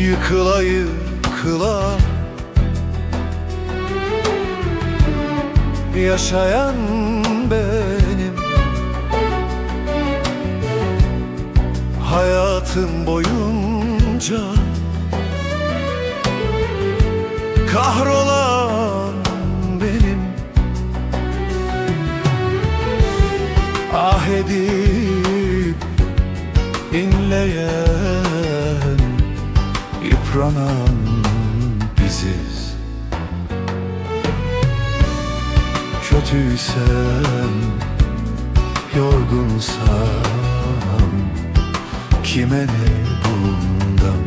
Yıkıla yıkıla Yaşayan benim. Hayatım boyunca Kahrolan benim. Ah edip inleyen Yıpranan biziz. Kötüysem Yorgunsam Kime ne bundan?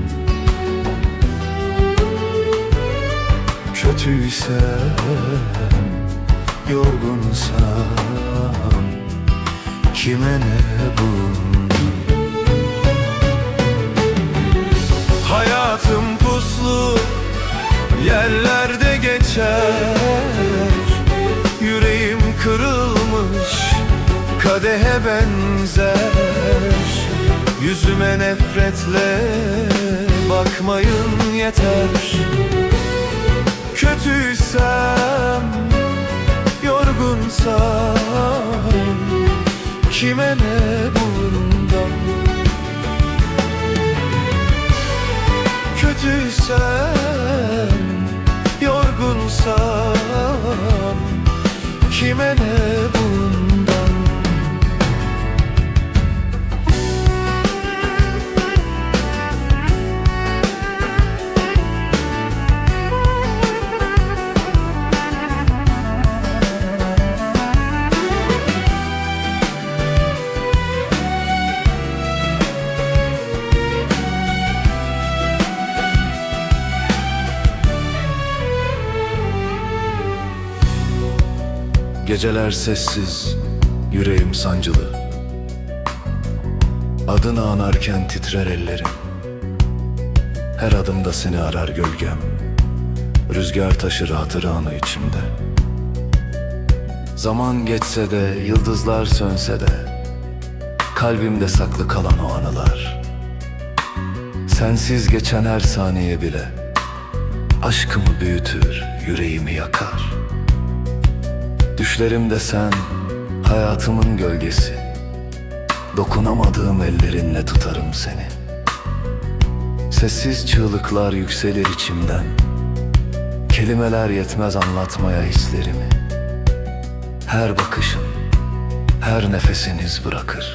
Kötüysem Yorgunsam Kime ne bundan kırılmış kadehe benzer. Yüzüme nefretle bakmayın yeter. Kötüysem, yorgunsam Kime ne bundan? Kötüysem, Kime ne Geceler sessiz, yüreğim sancılı. Adını anarken titrer ellerim. Her adımda seni arar gölgem. Rüzgar taşır hatıranı içimde. Zaman geçse de, yıldızlar sönse de Kalbimde saklı kalan o anılar. Sensiz geçen her saniye bile Aşkımı büyütür, yüreğimi yakar Düşlerimde sen, hayatımın gölgesi. Dokunamadığım ellerinle tutarım seni. Sessiz çığlıklar yükselir içimden. Kelimeler yetmez anlatmaya hislerimi. Her bakışın, her nefesiniz bırakır.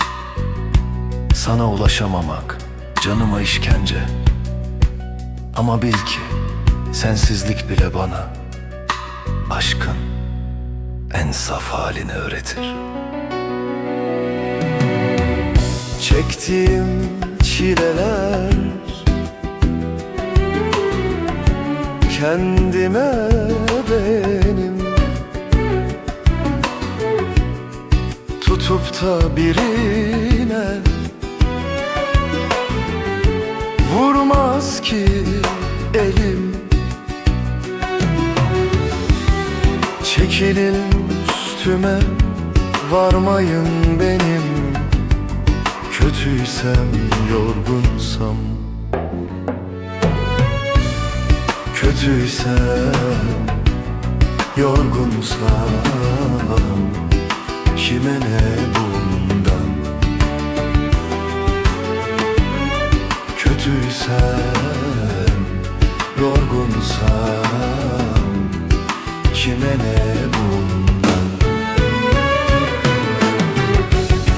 Sana ulaşamamak canıma işkence. Ama bil ki sensizlik bile bana Aşkın en saf halini öğretir. Çektiğim çileler kendime benim tutup da birine vurmaz ki elim Çekilin üstüme varmayın benim. Kötüysem yorgunsam. Kötüysem yorgunsam. Kime ne bundan? Kötüysem yorgunsam Kime ne bundan?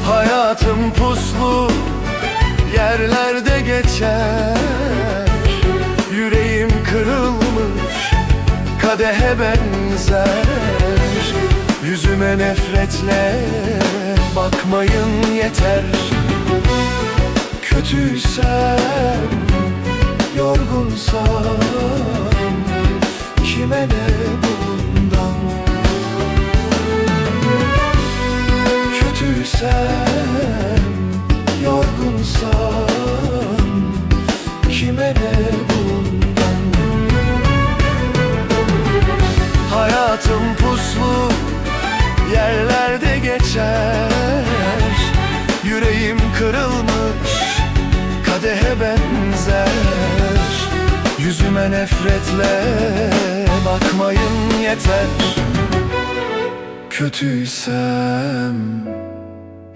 Hayatım puslu yerlerde geçer. Yüreğim kırılmış kadehe benzer. Yüzüme nefretle bakmayın yeter. Kötüysem, yorgunsam Kime ne Hayatım puslu yerlerde geçer. Yüreğim kırılmış kadehe benzer. Yüzüme nefretle bakmayın yeter. Kötüysem,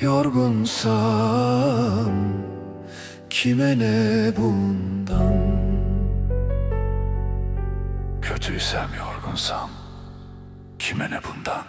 yorgunsam Kime ne bundan? Kötüysem, yorgunsam Kime ne bundan